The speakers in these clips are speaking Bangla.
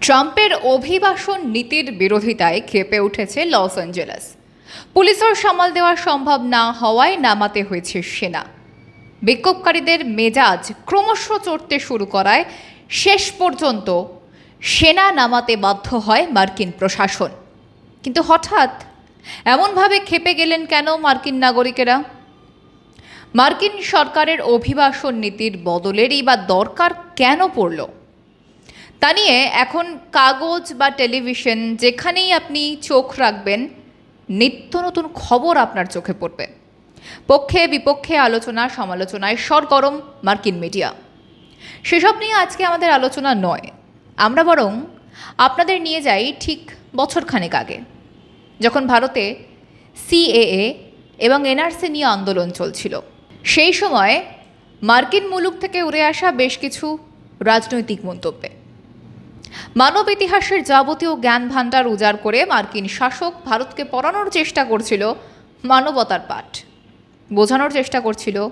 ট্রাম্পের অভিবাসন নীতির বিরোধিতায় খেপে উঠেছে লস অ্যাঞ্জেলেস। পুলিশের সামাল দেওয়া সম্ভব না হওয়ায় নামাতে হয়েছে সেনা। বিক্ষোভকারীদের মেজাজ ক্রমশ চড়তে শুরু করায় শেষ পর্যন্ত সেনা নামাতে বাধ্য হয় মার্কিন প্রশাসন। কিন্তু হঠাৎ এমনভাবে খেপে গেলেন কেন মার্কিন নাগরিকেরা? মার্কিন সরকারের অভিবাসন নীতির বদলেরই বা দরকার কেন পড়ল? তা নিয়ে এখন কাগজ বা টেলিভিশন যেখানেই আপনি চোখ রাখবেন, নিত্য নতুন খবর আপনার চোখে পড়বে। পক্ষে, বিপক্ষে আলোচনা, সমালোচনায় সরগরম মার্কিন মিডিয়া। সেসব নিয়ে আজকে আমাদের আলোচনা নয়। আমরা বরং আপনাদের নিয়ে যাই ঠিক বছরখানেক আগে, যখন ভারতে সিএএ এবং এনআরসি নিয়ে আন্দোলন চলছিল। সেই সময় মার্কিন মুলুক থেকে উড়ে আসা বেশ কিছু রাজনৈতিক মন্তব্যে। মানব ইতিহাসের যাবতীয় জ্ঞান ভাণ্ডার উজাড় করে মার্কিন শাসক ভারতকে পড়ানোর চেষ্টা করছিল মানবতার পাঠ। বোঝানোর চেষ্টা করছিল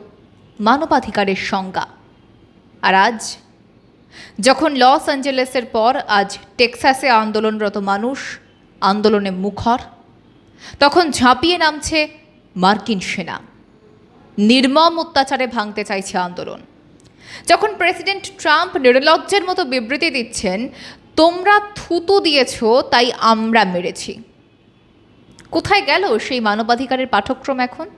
মানবাধিকারের সংজ্ঞা। আর আজ, যখন লস অ্যাঞ্জেলেসের পর আজ টেক্সাসে আন্দোলনরত মানুষ আন্দোলনে মুখর, তখন ঝাঁপিয়ে নামছে মার্কিন সেনা। নির্মম অত্যাচারে ভাঙতে চাইছে আন্দোলন। যখন প্রেসিডেন্ট ট্রাম্প নিরলজ্জের মতো বিবৃতি দিচ্ছেন, তোমরা থুতু দিয়েছ, তাই আমরা মেরেছি। কোথায় গেল সেই মানবাধিকারের পাঠ্যক্রম এখন?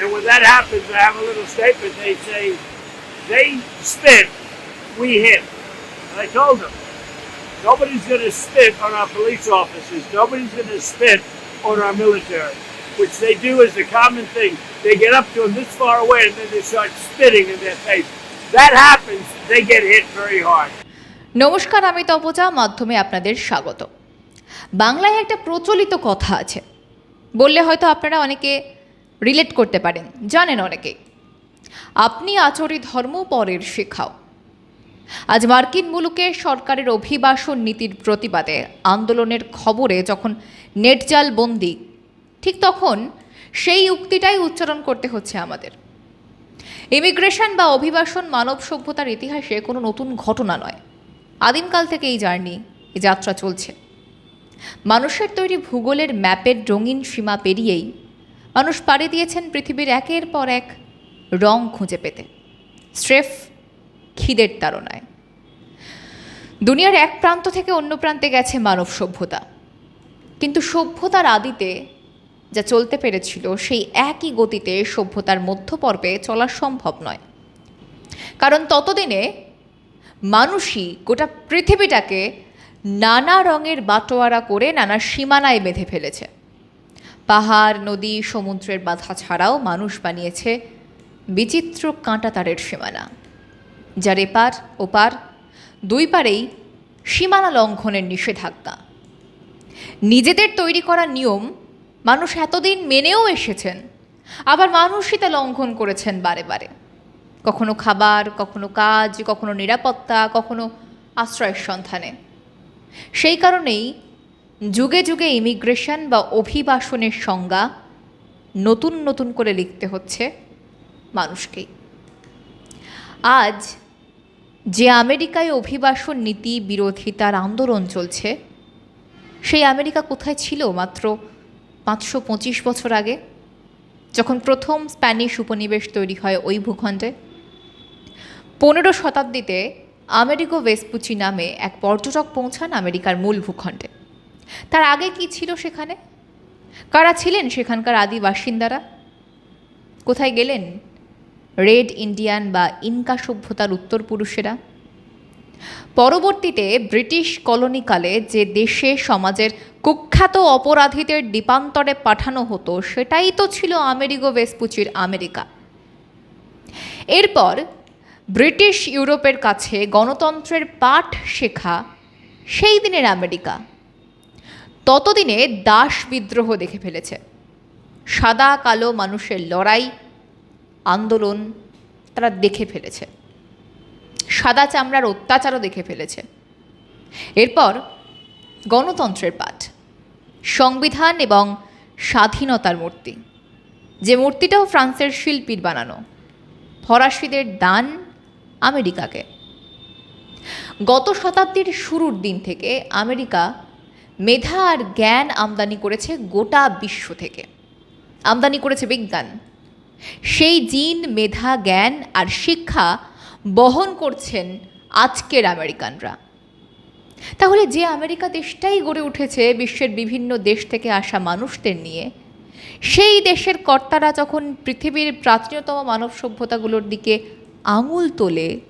And when that we hit. And I told them, nobody's going to spit on our police officers. Nobody's going to spit on our military, which they do as a common thing. They get up to them this far away and then they start spitting in their face. That happens, they get hit very hard. নমস্কার আমি তপজা মাধ্যমে আপনাদের স্বাগত বাংলায় একটা প্রচলিত কথা আছে বললে হয়তো আপনারা অনেকে রিলেট করতে পারেন জানেন অনেকে আপনি আচরি ধর্ম পরের শেখাও আজ মার্কিন মুলুকে সরকারের অভিবাসন নীতির প্রতিবাদে আন্দোলনের খবরে যখন নেটজাল বন্দি, ঠিক তখন সেই উক্তিটাই উচ্চারণ করতে হচ্ছে আমাদের। ইমিগ্রেশন বা অভিবাসন মানব সভ্যতার ইতিহাসে কোনো নতুন ঘটনা নয়। আদিমকাল থেকে এই জার্নি, এই যাত্রা চলছে। মানুষের তৈরি ভূগোলের ম্যাপের রঙিন সীমা পেরিয়েই মানুষ পাড়ি দিয়েছেন পৃথিবীর একের পর এক রং খুঁজে পেতে। স্রেফ খিদের তাড়নায়। দুনিয়ার এক প্রান্ত থেকে অন্য প্রান্তে গেছে মানব সভ্যতা। কিন্তু সভ্যতার আদিতে যা চলতে পেরেছিল, সেই একই গতিতে সভ্যতার মধ্যপর্বে চলা সম্ভব নয়। কারণ ততদিনে মানুষই গোটা পৃথিবীটাকে নানা রঙের বাটোয়ারা করে নানা সীমানায় বেঁধে ফেলেছে। পাহাড়, নদী, সমুদ্রের বাধা ছাড়াও মানুষ বানিয়েছে বিচিত্র কাঁটাতারের সীমানা। যার এপার ওপার দুই পারেই সীমানা লঙ্ঘনের নিষেধাজ্ঞা। নিজেদের তৈরি করা নিয়ম মানুষ এতদিন মেনেও এসেছেন, আবার মানুষই তা লঙ্ঘন করেছেন বারে বারে। কখনো খাবার, কখনো কাজ, কখনো নিরাপত্তা, কখনো আশ্রয়ের সন্ধানে। সেই কারণেই যুগে যুগে ইমিগ্রেশন বা অভিবাসনের সংজ্ঞা নতুন নতুন করে লিখতে হচ্ছে মানুষকেই। আজ যে আমেরিকায় অভিবাসন নীতি বিরোধিতার আন্দোলন চলছে, সেই আমেরিকা কোথায় ছিল মাত্র পাঁচশো পঁচিশ বছর আগে? যখন প্রথম স্প্যানিশ উপনিবেশ তৈরি হয় ওই ভূখণ্ডে, পনেরো শতাব্দীতে আমেরিকো ভেসপুচি নামে এক পর্যটক পৌঁছান আমেরিকার মূল ভূখণ্ডে। তার আগে কি ছিল সেখানে? কারা ছিলেন সেখানকার আদি বাসিন্দারা কোথায় গেলেন? রেড ইন্ডিয়ান বা ইনকা সভ্যতার উত্তর পুরুষেরা। পরবর্তীতে ব্রিটিশ কলোনিকালে যে দেশে সমাজের কুখ্যাত অপরাধীদের দ্বীপান্তরে পাঠানো হতো, সেটাই তো ছিল আমেরিগো ভেসপুচির আমেরিকা। এরপর ব্রিটিশ ইউরোপের কাছে গণতন্ত্রের পাঠ শেখা সেই দিনের আমেরিকা। ততদিনে দাস বিদ্রোহ দেখে ফেলেছে। সাদা কালো মানুষের লড়াই আন্দোলন তারা দেখে ফেলেছে। সাদা চামড়ার অত্যাচারও দেখে ফেলেছে। এরপর গণতন্ত্রের পাঠ। সংবিধান এবং স্বাধীনতার মূর্তি। যে মূর্তিটাও ফ্রান্সের শিল্পীর বানানো। ফরাসিদের দান আমেরিকাকে। গত শতাব্দীর শুরুর দিন থেকে আমেরিকা মেধা আর জ্ঞান আমদানি করেছে গোটা বিশ্ব থেকে। আমদানি করেছে বিজ্ঞান। সেই জিন, মেধা, জ্ঞান আর শিক্ষা বহন করছেন আজকের আমেরিকানরা। তাহলে যে আমেরিকা দেশটাই গড়ে উঠেছে বিশ্বের বিভিন্ন দেশ থেকে আসা মানুষদের নিয়ে, সেই দেশের কর্তারা যখন পৃথিবীর প্রাচীনতম মানব সভ্যতাগুলোর দিকে আঙুল তোলে,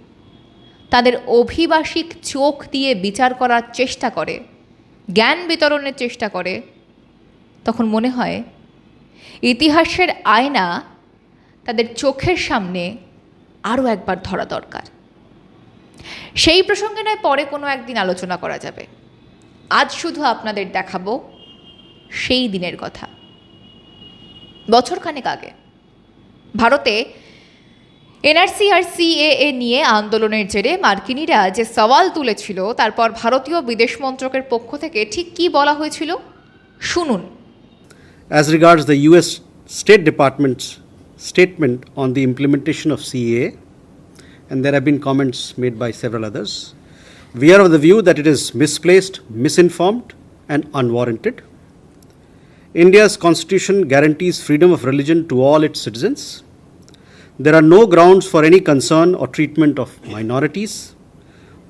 তাদের অভিবাসিক চোখ দিয়ে বিচার করার চেষ্টা করে, জ্ঞান বিতরণের চেষ্টা করে, তখন মনে হয় ইতিহাসের আয়না তাদের চোখের সামনে আরও একবার ধরা দরকার। সেই প্রসঙ্গে নয়, পরে কোনো একদিন আলোচনা করা যাবে। আজ শুধু আপনাদের দেখাবো সেই দিনের কথা। বছরখানেক আগে ভারতে এনআরসি আর সিএএ নিয়ে আন্দোলনের জেরে মার্কিনীরা যে সওয়াল তুলেছিল, তারপর ভারতীয় বিদেশ মন্ত্রকের পক্ষ থেকে ঠিক কী বলা হয়েছিল? শুনুন। As regards the US State Department's statement on the implementation of CAA, and there have been comments made by several others, we are of the view that it is misplaced, misinformed, and unwarranted. India's constitution guarantees freedom of religion to all its citizens. There are no grounds for any concern or treatment of minorities.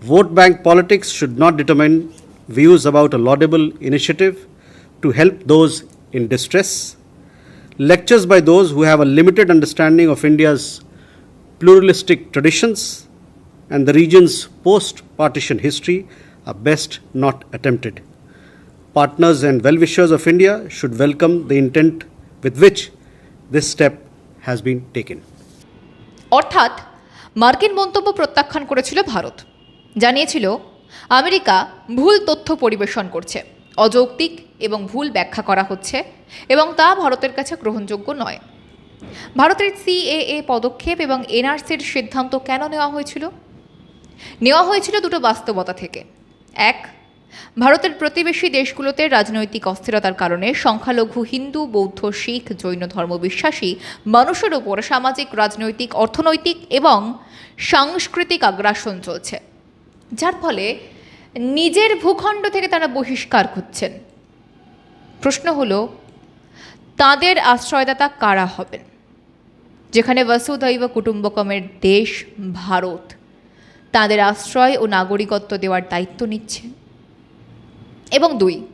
Vote bank politics should not determine views about a laudable initiative to help those in distress. Lectures by those who have a limited understanding of India's pluralistic traditions and the region's post partition history are best not attempted. Partners and well wishers of India should welcome the intent with which this step has been taken. অর্থাৎ মার্কিন মন্তব্য প্রত্যাখ্যান করেছিল ভারত জানিয়েছিল আমেরিকা ভুল তথ্য পরিবেশন করছে অযৌক্তিক এবং ভুল ব্যাখ্যা করা হচ্ছে এবং তা ভারতের কাছে গ্রহণযোগ্য নয়। ভারতের সিএএ পদক্ষেপ এবং এনআরসির সিদ্ধান্ত কেন নেওয়া হয়েছিল? নেওয়া হয়েছিল দুটো বাস্তবতা থেকে। এক, ভারতের প্রতিবেশী দেশগুলোতে রাজনৈতিক অস্থিরতার কারণে সংখ্যালঘু হিন্দু, বৌদ্ধ, শিখ, জৈন ধর্ম বিশ্বাসী মানুষের ওপর সামাজিক, রাজনৈতিক, অর্থনৈতিক এবং সাংস্কৃতিক আগ্রাসন চলছে। যার ফলে নিজের ভূখণ্ড থেকে তারা বহিষ্কার খুঁজছেন। প্রশ্ন হলো, তাদের আশ্রয়দাতা কারা হবেন? যেখানে বসুধৈব কুটুম্বকমের দেশ ভারত, তাদের আশ্রয় ও নাগরিকত্ব দেওয়ার দায়িত্ব নিচ্ছে। এবং দুই,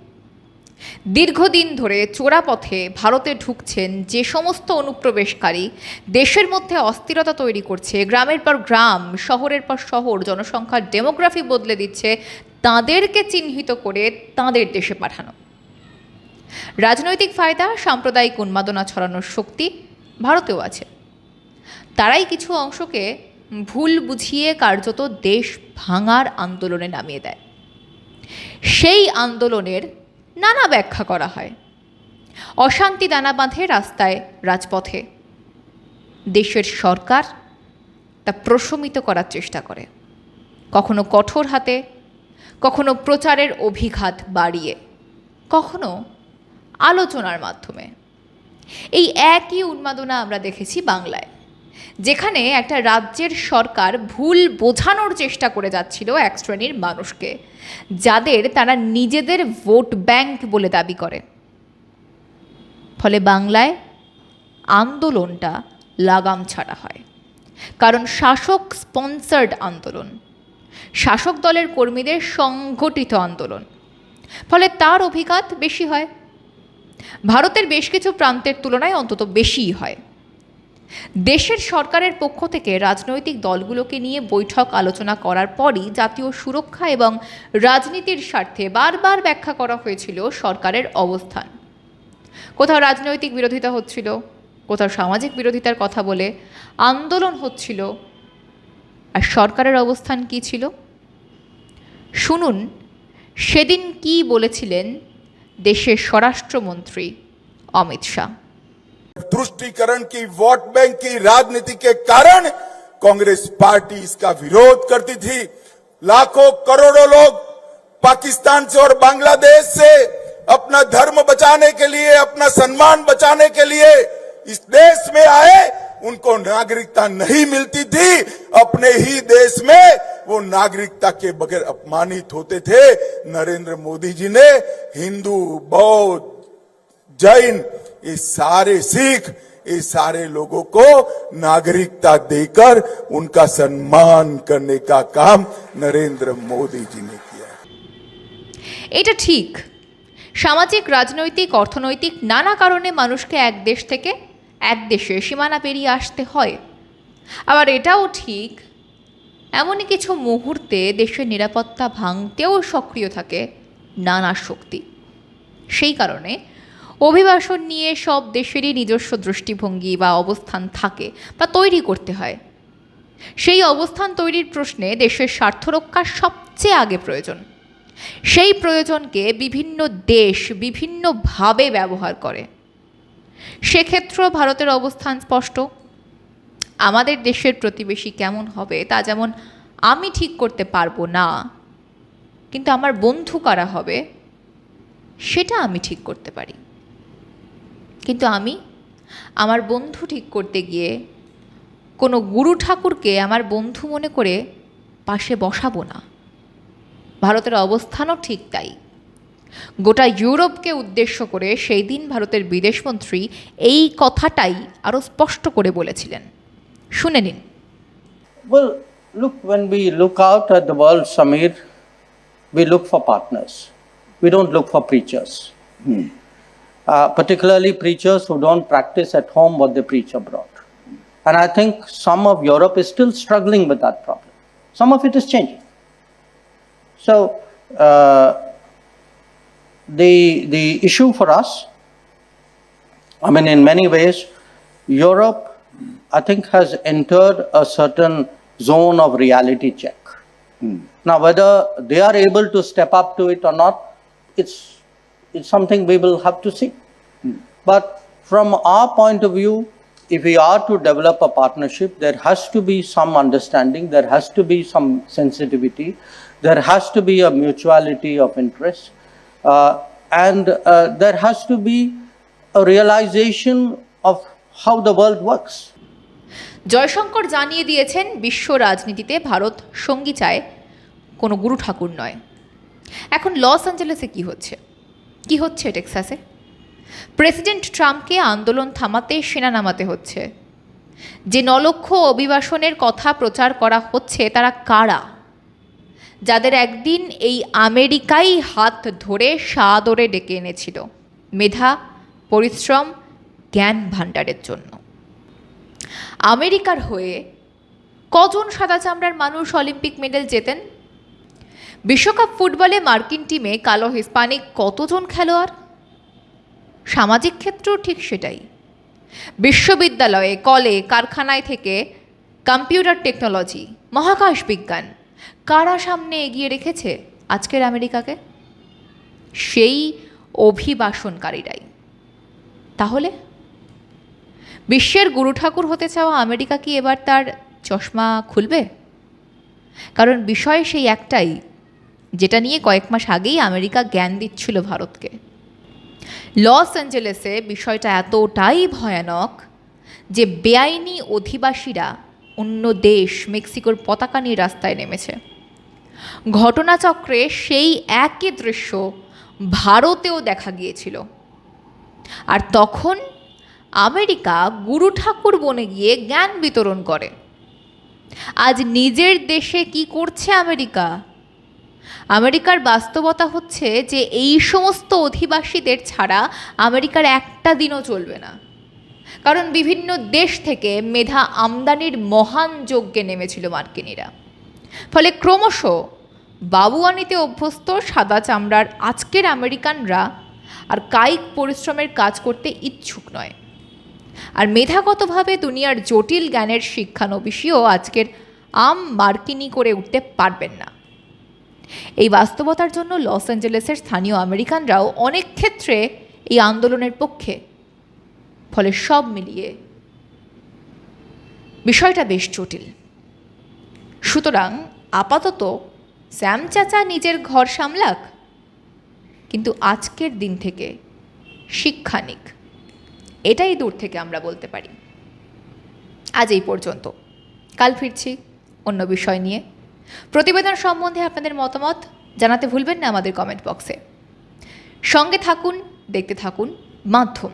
দীর্ঘদিন ধরে চোরাপথে ভারতে ঢুকছেন যে সমস্ত অনুপ্রবেশকারী দেশের মধ্যে অস্থিরতা তৈরি করছে, গ্রামের পর গ্রাম, শহরের পর শহর, জনসংখ্যার ডেমোগ্রাফি বদলে দিচ্ছে, তাদেরকে চিহ্নিত করে তাদের দেশে পাঠানো। রাজনৈতিক ফায়দা, সাম্প্রদায়িক উন্মাদনা ছড়ানোর শক্তি ভারতেও আছে। তারাই কিছু অংশকে ভুল বুঝিয়ে কার্যত দেশ ভাঙার আন্দোলনে নামিয়ে দেয়। সেই আন্দোলনের নানা ব্যাখ্যা করা হয়। অশান্তি দানা বাঁধে রাস্তায় রাজপথে। দেশের সরকার তা প্রশমিত করার চেষ্টা করে। কখনো কঠোর হাতে, কখনো প্রচারের অভিঘাত বাড়িয়ে, কখনো আলোচনার মাধ্যমে। এই একই উন্মাদনা আমরা দেখেছি বাংলায়, যেখানে একটা রাজ্যের সরকার ভুল বোঝানোর চেষ্টা করে যাচ্ছিল এক শ্রেণির মানুষকে, যাদের তারা নিজেদের ভোট ব্যাংক বলে দাবি করে। ফলে বাংলায় আন্দোলনটা লাগাম ছাড়া হয়। কারণ শাসক স্পন্সার্ড আন্দোলন, শাসক দলের কর্মীদের সংগঠিত আন্দোলন, ফলে তার অভিঘাত বেশি হয়। ভারতের বেশ কিছু প্রান্তের তুলনায় অন্তত বেশিই হয়। দেশের সরকারের পক্ষ থেকে রাজনৈতিক দলগুলোকে নিয়ে বৈঠক আলোচনা করার পরই জাতীয় সুরক্ষা এবং রাজনীতির স্বার্থে বারবার ব্যাখ্যা করা হয়েছিল সরকারের অবস্থান। কোথাও রাজনৈতিক বিরোধিতা হচ্ছিল, কোথাও সামাজিক বিরোধিতার কথা বলে আন্দোলন হচ্ছিল। আর সরকারের অবস্থান কী ছিল? শুনুন, সেদিন কি বলেছিলেন দেশের স্বরাষ্ট্রমন্ত্রী অমিত শাহ तुष्टिकरण की वोट बैंक की राजनीति के कारण कांग्रेस पार्टी इसका विरोध करती थी लाखों करोड़ों लोग पाकिस्तान से और बांग्लादेश से अपना धर्म बचाने के लिए अपना सम्मान बचाने के लिए इस देश में आए उनको नागरिकता नहीं मिलती थी अपने ही देश में वो नागरिकता के बगैर अपमानित होते थे नरेंद्र मोदी जी ने हिंदू बौद्ध जैन ये सारे सिख ये सारे लोगों को नागरिकता देकर उनका सम्मान करने का काम नरेंद्र मोदी जी ने किया এটা ঠিক সামাজিক রাজনৈতিক অর্থনৈতিক নানা কারণে মানুষকে এক দেশ থেকে এক দেশে সীমানা পেরিয়ে আসতে হয়। আবার এটাও ঠিক, এমনই কিছু মুহূর্তে দেশের নিরাপত্তা ভাঙতেও সক্রিয় থাকে নানা শক্তি। সেই কারণে অভিবাসন নিয়ে সব দেশেরই নিজস্ব দৃষ্টিভঙ্গি বা অবস্থান থাকে বা তৈরি করতে হয়। সেই অবস্থান তৈরির প্রশ্নে দেশের স্বার্থরক্ষা সবচেয়ে আগে প্রয়োজন। সেই প্রয়োজনকে বিভিন্ন দেশ বিভিন্নভাবে ব্যবহার করে। সেক্ষেত্রেও ভারতের অবস্থান স্পষ্ট। আমাদের দেশের প্রতিবেশী কেমন হবে তা যেমন আমি ঠিক করতে পারব না, কিন্তু আমার বন্ধু কারা হবে সেটা আমি ঠিক করতে পারি। কিন্তু আমি আমার বন্ধু ঠিক করতে গিয়ে কোনো গুরু ঠাকুরকে আমার বন্ধু মনে করে পাশে বসাবো না। ভারতের অবস্থানও ঠিক তাই। গোটা ইউরোপকে উদ্দেশ্য করে সেই দিন ভারতের বিদেশমন্ত্রী এই কথাটাই আরও স্পষ্ট করে বলেছিলেন শুনে নিন Well, look, when we look out at the world, Samir, we look for partners. We don't look for preachers. Uh, particularly preachers who don't practice at home what they preach abroad. And I think some of Europe is still struggling with that problem. Some of it is changing. So, uh, the, the issue for us, I mean, in many ways, Europe, I think, has entered a certain zone of reality check. Hmm. Now, whether they are able to step up to it or not, it's, it's something we will have to see. Hmm. But from our point of view, if we are to develop a partnership, there has to be some understanding, there has to be some sensitivity, there has to be a mutuality of interest, and uh, there has to be a realization of how the world works. Jaishankar জানিয়ে দিয়েছেন বিশ্ব রাজনীতিতে ভারত সঙ্গী চায় কোনো গুরু ঠাকুর নয়। এখন লস অ্যাঞ্জেলেসে কি হচ্ছে? কি হচ্ছে টেক্সাসে? প্রেসিডেন্ট ট্রাম্পকে আন্দোলন থামাতে সেনা নামাতে হচ্ছে। যে নলক্ষ অভিবাসনের কথা প্রচার করা হচ্ছে তারা কারা? যাদের একদিন এই আমেরিকাই হাত ধরে সাদরে ডেকে এনেছিল। মেধা, পরিশ্রম, জ্ঞান ভাণ্ডারের জন্য। আমেরিকার হয়ে কজন সাদা চামড়ার মানুষ অলিম্পিক মেডেল জেতেন? বিশ্বকাপ ফুটবলে মার্কিন টিমে কালো হিস্পানিক কতজন খেলোয়াড়? সামাজিক ক্ষেত্রেও ঠিক সেটাই। বিশ্ববিদ্যালয়ে, কলে, কারখানায় থেকে কম্পিউটার টেকনোলজি, মহাকাশ বিজ্ঞান কারা সামনে এগিয়ে রেখেছে আজকের আমেরিকাকে? সেই অভিবাসনকারীরাই। তাহলে? বিশ্বের গুরু ঠাকুর হতে চাওয়া আমেরিকা কি এবার তার চশমা খুলবে? কারণ বিষয় সেই একটাই, যেটা নিয়ে কয়েক মাস আগেই আমেরিকা জ্ঞান দিচ্ছিল ভারতকে। লস অ্যাঞ্জেলেসে বিষয়টা এতটাই ভয়ানক যে বেআইনি অধিবাসীরা অন্য দেশ, মেক্সিকোর পতাকা নিয়ে রাস্তায় নেমেছে। ঘটনাচক্রে সেই একই দৃশ্য ভারতেও দেখা গিয়েছিল। আর তখন আমেরিকা গুরু ঠাকুর বনে গিয়ে জ্ঞান বিতরণ করে। আজ নিজের দেশে কি করছে আমেরিকা? আমেরিকার বাস্তবতা হচ্ছে যে এই সমস্ত অধিবাসীদের ছাড়া আমেরিকার একটা দিনও চলবে না। কারণ বিভিন্ন দেশ থেকে মেধা আমদানির মহান যজ্ঞে নেমেছিল মার্কিনীরা। ফলে ক্রমশ বাবুয়ানিতে অভ্যস্ত সাদা চামড়ার আজকের আমেরিকানরা আর কায়িক পরিশ্রমের কাজ করতে ইচ্ছুক নয়। আর মেধাগতভাবে দুনিয়ার জটিল জ্ঞানের শিক্ষানবিশীও আজকের আম মার্কিনি করে উঠতে পারবেন না। এই বাস্তবতার জন্য লস অ্যাঞ্জেলেসের স্থানীয় আমেরিকানরাও অনেক ক্ষেত্রে এই আন্দোলনের পক্ষে। ফলে সব মিলিয়ে বিষয়টা বেশ জটিল। সুতরাং আপাতত স্যাম চাচা নিজের ঘর সামলাক। কিন্তু আজকের দিন থেকে শিক্ষা নিক। এটাই দূর থেকে আমরা বলতে পারি। আজ এই পর্যন্ত। কাল ফিরছি অন্য বিষয় নিয়ে। প্রতিবেদন সম্বন্ধে আপনাদের মতামত জানাতে ভুলবেন না আমাদের কমেন্ট বক্সে সঙ্গে থাকুন, দেখতে থাকুন, মাধ্যম।